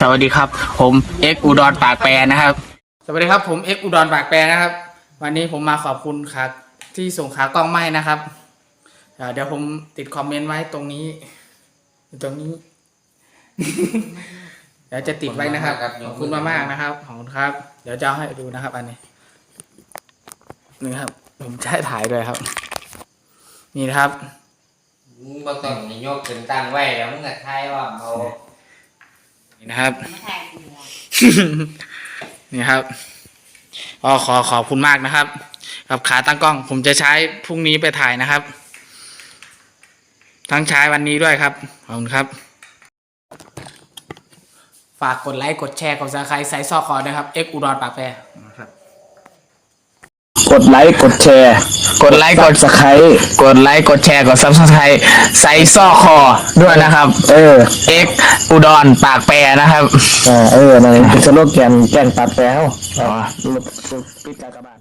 สวัสดีครับ ผมเอ็กอุดรปากแปรนะครับ สวัสดีครับผมเอ็กอุดรปากแปรนะครับ วันนี้ผมมาขอบคุณขาที่ส่งขากล้องไม้นะครับเอ่อเดี๋ยวผมติดคอมเมนต์ไว้ตรงนี้อยู่ตรงนี้ เดี๋ยวจะติดไว้นะครับขอบคุณมากๆนะครับขอบคุณครับ เดี๋ยวจะเอาให้ดูนะครับ อันนี้นี่ครับ ผมจะให้ถ่ายด้วยครับ นี่นะครับ มึงบ่ต้องมียกขึ้นตั้งไว้แล้วมึงก็ทายว่าเอา นี่นะครับ นี่ครับก็ขอขอบคุณมากนะครับ กับขาตั้งกล้อง ผมจะใช้พรุ่งนี้ไปถ่ายนะครับ ทั้งใช้วันนี้ด้วยครับ ขอบคุณครับ ฝากกดไลค์ กดแชร์ กดซับสไครต์ใส่ซอกคอด้วยครับ เอ็กอุดรปากแปรนะครับ กดไลค์กดแชร์ กดไลค์กดสไครต์กดไลค์กดแชร์กดซับสไครต์ใส่ซอกคอด้วยนะครับ เออ เอ็กอุดรปากแปรนะครับอ่าเออนั่นเป็นสโลแกนแจ้งตัดแล้วอ๋อปิดกากบาท